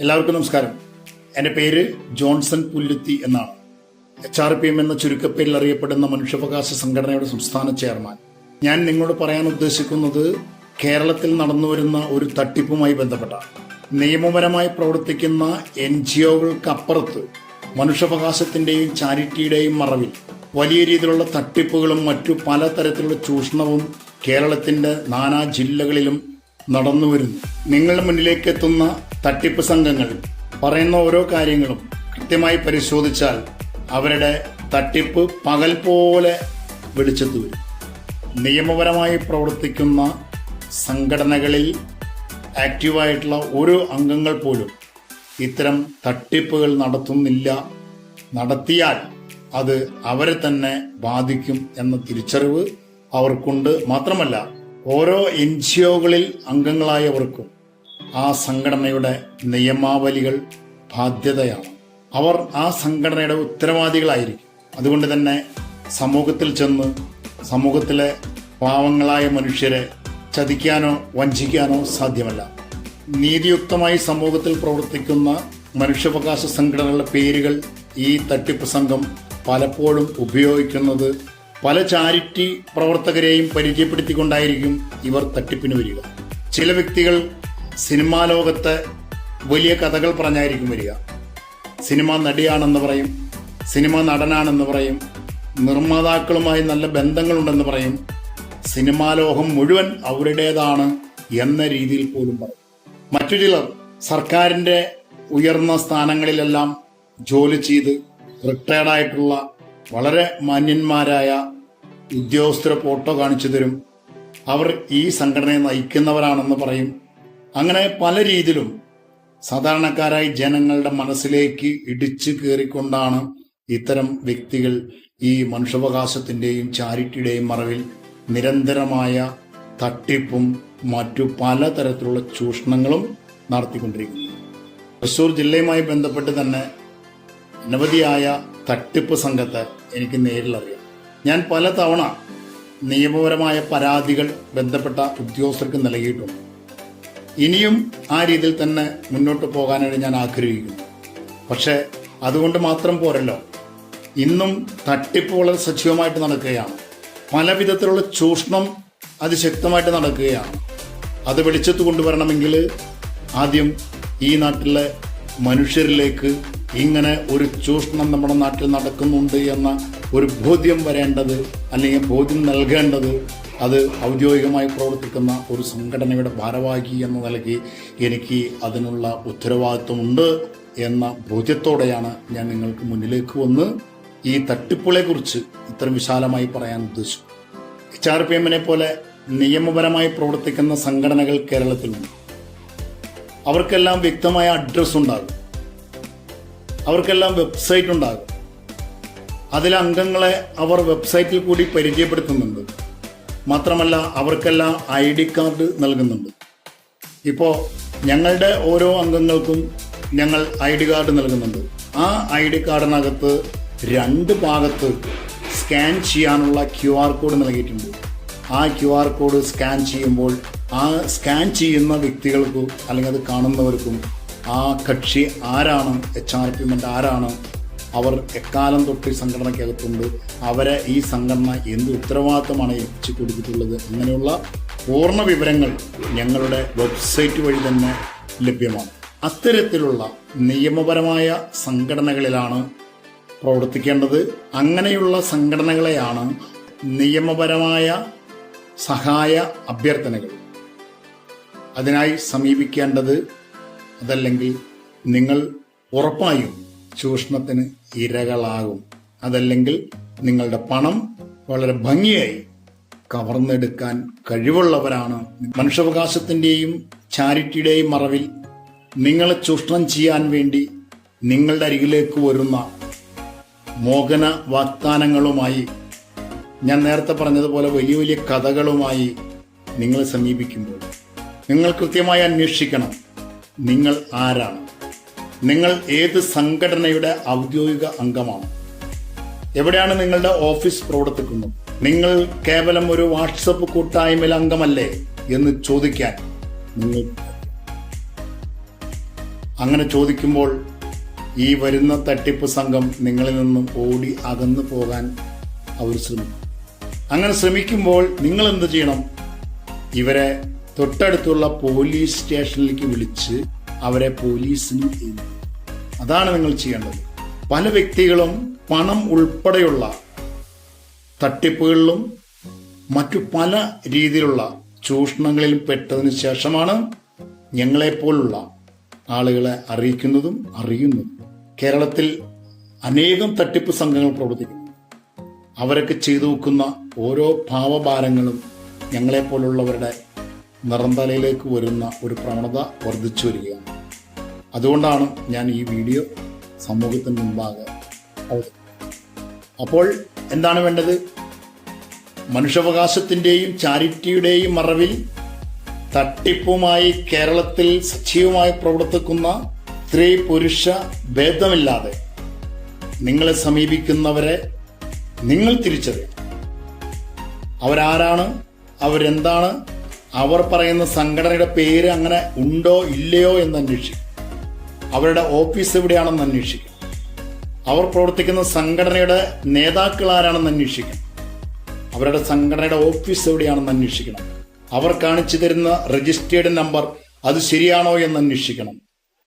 എല്ലാവർക്കും നമസ്കാരം. എന്റെ പേര് ജോൺസൺ പുല്ലുത്തി എന്നാണ്. എച്ച് ആർ പി എം എന്ന ചുരുക്കപ്പേരിൽ അറിയപ്പെടുന്ന മനുഷ്യാവകാശ സംഘടനയുടെ സംസ്ഥാന ചെയർമാൻ. ഞാൻ നിങ്ങളോട് പറയാൻ ഉദ്ദേശിക്കുന്നത് കേരളത്തിൽ നടന്നുവരുന്ന ഒരു തട്ടിപ്പുമായി ബന്ധപ്പെട്ട നിയമപരമായി പ്രവർത്തിക്കുന്ന എൻ ജി ഒകൾക്കപ്പുറത്ത് മനുഷ്യാവകാശത്തിന്റെയും ചാരിറ്റിയുടെയും മറവിൽ വലിയ രീതിയിലുള്ള തട്ടിപ്പുകളും മറ്റു പലതരത്തിലുള്ള ചൂഷണവും കേരളത്തിന്റെ നാനാ ജില്ലകളിലും നടന്നുവരുന്നു നിങ്ങളുടെ മുന്നിലേക്ക് എത്തുന്ന തട്ടിപ്പ് സംഘങ്ങൾ പറയുന്ന ഓരോ കാര്യങ്ങളും കൃത്യമായി പരിശോധിച്ചാൽ അവരുടെ തട്ടിപ്പ് പകൽ പോലെ വെളിച്ചത്ത് വരും. നിയമപരമായി പ്രവർത്തിക്കുന്ന സംഘടനകളിൽ ആക്റ്റീവായിട്ടുള്ള ഓരോ അംഗങ്ങൾ പോലും ഇത്തരം തട്ടിപ്പുകൾ നടത്തുന്നില്ല. നടത്തിയാൽ അത് അവരെ തന്നെ ബാധിക്കും എന്ന തിരിച്ചറിവ് അവർക്കുണ്ട്. മാത്രമല്ല ഓരോ എൻ ജി ഒകളിൽ അംഗങ്ങളായവർക്കും ആ സംഘടനയുടെ നിയമാവലികൾ ബാധ്യതയാണ്. അവർ ആ സംഘടനയുടെ ഉത്തരവാദികളായിരിക്കും. അതുകൊണ്ട് തന്നെ സമൂഹത്തിൽ ചെന്ന് സമൂഹത്തിലെ പാവങ്ങളായ മനുഷ്യരെ ചതിക്കാനോ വഞ്ചിക്കാനോ സാധ്യമല്ല. നീതിയുക്തമായി സമൂഹത്തിൽ പ്രവർത്തിക്കുന്ന മനുഷ്യാവകാശ സംഘടനകളുടെ പേരുകൾ ഈ തട്ടിപ്പ് സംഘം പലപ്പോഴും ഉപയോഗിക്കുന്നത് പല ചാരിറ്റി പ്രവർത്തകരെയും പരിചയപ്പെടുത്തിക്കൊണ്ടായിരിക്കും ഇവർ തട്ടിപ്പിന് വരിക. ചില വ്യക്തികൾ സിനിമാ ലോകത്ത് വലിയ കഥകൾ പറഞ്ഞായിരിക്കും വരിക. സിനിമ നടിയാണെന്ന് പറയും സിനിമ നടനാണെന്ന് പറയും നിർമ്മാതാക്കളുമായി നല്ല ബന്ധങ്ങളുണ്ടെന്ന് പറയും സിനിമാ ലോകം മുഴുവൻ അവരുടേതാണ് എന്ന രീതിയിൽ പോലും പറയും. മറ്റു ചിലർ സർക്കാരിന്റെ ഉയർന്ന സ്ഥാനങ്ങളിലെല്ലാം ജോലി ചെയ്ത് റിട്ടയർഡായിട്ടുള്ള വളരെ മാന്യന്മാരായ ഉദ്യോഗസ്ഥരെ ഫോട്ടോ കാണിച്ചു തരും. അവർ ഈ സംഘടനയെ നയിക്കുന്നവരാണെന്ന് പറയും. അങ്ങനെ പല രീതിയിലും സാധാരണക്കാരായി ജനങ്ങളുടെ മനസ്സിലേക്ക് ഇടിച്ചു കയറിക്കൊണ്ടാണ് ഇത്തരം വ്യക്തികൾ ഈ മനുഷ്യാവകാശത്തിന്റെയും ചാരിറ്റിയുടെയും മറവിൽ നിരന്തരമായ തട്ടിപ്പും മറ്റു പലതരത്തിലുള്ള ചൂഷണങ്ങളും നടത്തിക്കൊണ്ടിരിക്കുന്നത്. തൃശൂർ ജില്ലയുമായി ബന്ധപ്പെട്ട് തന്നെ അനവധിയായ തട്ടിപ്പ് സംഘത്തെ എനിക്ക് നേരിലറിയാം. ഞാൻ പലതവണ നിയമപരമായ പരാതികൾ ബന്ധപ്പെട്ട ഉദ്യോഗസ്ഥർക്ക് നൽകിയിട്ടുണ്ട്. ഇനിയും ആ രീതിയിൽ തന്നെ മുന്നോട്ട് പോകാനായിട്ട് ഞാൻ ആഗ്രഹിക്കുന്നു. പക്ഷേ അതുകൊണ്ട് മാത്രം പോരല്ലോ. ഇന്നും തട്ടിപ്പ് വളരെ സജീവമായിട്ട് നടക്കുകയാണ്. പല വിധത്തിലുള്ള ചൂഷണം അതിശക്തമായിട്ട് നടക്കുകയാണ്. അത് വെളിച്ചത്ത് കൊണ്ടുവരണമെങ്കിൽ ആദ്യം ഈ നാട്ടിലെ മനുഷ്യരിലേക്ക് ഇങ്ങനെ ഒരു ചൂഷണം നമ്മുടെ നാട്ടിൽ നടക്കുന്നുണ്ട് എന്ന ഒരു ബോധ്യം വരേണ്ടത് അല്ലെങ്കിൽ ബോധ്യം നൽകേണ്ടത് അത് ഔദ്യോഗികമായി പ്രവർത്തിക്കുന്ന ഒരു സംഘടനയുടെ ഭാരവാഹി എന്ന നിലയ്ക്ക് എനിക്ക് അതിനുള്ള ഉത്തരവാദിത്വമുണ്ട് എന്ന ബോധ്യത്തോടെയാണ് ഞാൻ നിങ്ങൾക്ക് മുന്നിലേക്ക് വന്ന് ഈ തട്ടിപ്പുകളെക്കുറിച്ച് ഇത്ര വിശാലമായി പറയാൻ ഉദ്ദേശിച്ചു എച്ച് ആർ പി എമ്മിനെ പോലെ നിയമപരമായി പ്രവർത്തിക്കുന്ന സംഘടനകൾ കേരളത്തിലുണ്ട് അവർക്കെല്ലാം വ്യക്തമായ അഡ്രസ് ഉണ്ടാകും. അവർക്കെല്ലാം വെബ്സൈറ്റ് ഉണ്ടാകും. അതിലെ അംഗങ്ങളെ അവർ വെബ്സൈറ്റിൽ കൂടി പരിചയപ്പെടുത്തുന്നുണ്ട്. മാത്രമല്ല അവർക്കെല്ലാം ഐ ഡി കാർഡ് നൽകുന്നുണ്ട്. ഇപ്പോൾ ഞങ്ങളുടെ ഓരോ അംഗങ്ങൾക്കും ഞങ്ങൾ ഐ ഡി കാർഡ് നൽകുന്നുണ്ട്. ആ ഐ ഡി കാർഡിനകത്ത് രണ്ട് ഭാഗത്ത് സ്കാൻ ചെയ്യാനുള്ള ക്യു ആർ കോഡ് നൽകിയിട്ടുണ്ട്. ആ ക്യു ആർ കോഡ് സ്കാൻ ചെയ്യുമ്പോൾ ആ സ്കാൻ ചെയ്യുന്ന വ്യക്തികൾക്കും അല്ലെങ്കിൽ അത് കാണുന്നവർക്കും ആ കക്ഷി ആരാണ് എച്ച് ആർ പി ആരാണ് അവർ എക്കാലം തൊട്ട് സംഘടനയ്ക്കകത്തുണ്ട്. അവരെ ഈ സംഘടന എന്ത് ഉത്തരവാദിത്തമാണ് ഏൽപ്പിച്ചു കൊടുത്തിട്ടുള്ളത്? അങ്ങനെയുള്ള പൂർണ വിവരങ്ങൾ ഞങ്ങളുടെ വെബ്സൈറ്റ് വഴി തന്നെ ലഭ്യമാണ്. അത്തരത്തിലുള്ള നിയമപരമായ സംഘടനകളിലാണ് പ്രവർത്തിക്കേണ്ടത്. അങ്ങനെയുള്ള സംഘടനകളെയാണ് നിയമപരമായ സഹായ അഭ്യർത്ഥനകൾ. അതിനായി സമീപിക്കേണ്ടത് അതല്ലെങ്കിൽ നിങ്ങൾ ഉറപ്പായും ചൂഷണത്തിന് ഇരകളാകും. അതല്ലെങ്കിൽ നിങ്ങളുടെ പണം വളരെ ഭംഗിയായി കവർന്നെടുക്കാൻ കഴിവുള്ളവരാണ്. മനുഷ്യാവകാശത്തിന്റെയും ചാരിറ്റിയുടെയും മറവിൽ നിങ്ങളെ ചൂഷണം ചെയ്യാൻ വേണ്ടി നിങ്ങളുടെ അരികിലേക്ക് വരുന്ന മോഹന വാഗ്ദാനങ്ങളുമായി ഞാൻ നേരത്തെ പറഞ്ഞതുപോലെ വലിയ വലിയ കഥകളുമായി നിങ്ങളെ സമീപിക്കുമ്പോൾ. നിങ്ങൾ കൃത്യമായി അന്വേഷിക്കണം നിങ്ങൾ ആരാണ്. നിങ്ങൾ ഏത് സംഘടനയുടെ ഔദ്യോഗിക അംഗമാണ്? എവിടെയാണ് നിങ്ങളുടെ ഓഫീസ് പ്രവർത്തിക്കുന്നത്? നിങ്ങൾ കേവലം ഒരു വാട്സപ്പ് കൂട്ടായ്മയിൽ അംഗമല്ലേ എന്ന് ചോദിക്കാൻ നിങ്ങൾ അങ്ങനെ ചോദിക്കുമ്പോൾ ഈ വരുന്ന തട്ടിപ്പ് സംഘം നിങ്ങളിൽ നിന്നും ഓടി അകന്നു പോകാൻ അവർ ശ്രമിക്കും. അങ്ങനെ ശ്രമിക്കുമ്പോൾ നിങ്ങൾ എന്ത് ചെയ്യണം? ഇവരെ തൊട്ടടുത്തുള്ള പോലീസ് സ്റ്റേഷനിലേക്ക് വിളിച്ച് അവരെ പോലീസിന് എഴുതി അതാണ് നിങ്ങൾ ചെയ്യേണ്ടത്. പല വ്യക്തികളും പണം ഉൾപ്പെടെയുള്ള തട്ടിപ്പുകളിലും മറ്റു പല രീതിയിലുള്ള ചൂഷണങ്ങളിലും പെട്ടതിന് ശേഷമാണ് ഞങ്ങളെപ്പോലുള്ള ആളുകളെ അറിയിക്കുന്നതും അറിയുന്നതും. കേരളത്തിൽ അനേകം തട്ടിപ്പ് സംഘങ്ങൾ പ്രവർത്തിക്കുന്നു. അവരൊക്കെ ചെയ്തു വെക്കുന്ന ഓരോ ഭാവഭാരങ്ങളും ഞങ്ങളെപ്പോലുള്ളവരുടെ നിറന്തലയിലേക്ക് വരുന്ന ഒരു പ്രവണത വർദ്ധിച്ചു വരികയാണ്. അതുകൊണ്ടാണ് ഞാൻ ഈ വീഡിയോ സമൂഹത്തിന് മുമ്പാകെ. അപ്പോൾ എന്താണ് വേണ്ടത്? മനുഷ്യാവകാശത്തിന്റെയും ചാരിറ്റിയുടെയും മറവിൽ തട്ടിപ്പുമായി കേരളത്തിൽ സജീവമായി പ്രവർത്തിക്കുന്ന സ്ത്രീ പുരുഷ ഭേദമില്ലാതെ നിങ്ങളെ സമീപിക്കുന്നവരെ നിങ്ങൾ തിരിച്ചറിയണം. അവരാരാണ്? അവരെന്താണ്? അവർ പറയുന്ന സംഘടനയുടെ പേര് അങ്ങനെ ഉണ്ടോ ഇല്ലയോ എന്ന് അന്വേഷിക്കും അവരുടെ ഓഫീസ് എവിടെയാണെന്ന് അന്വേഷിക്കും. അവർ പ്രവർത്തിക്കുന്ന സംഘടനയുടെ നേതാക്കൾ ആരാണെന്ന് അന്വേഷിക്കണം അവരുടെ സംഘടനയുടെ ഓഫീസ് എവിടെയാണെന്ന് അന്വേഷിക്കണം. അവർ കാണിച്ചു തരുന്ന രജിസ്റ്റേർഡ് നമ്പർ അത് ശരിയാണോ എന്ന് അന്വേഷിക്കണം.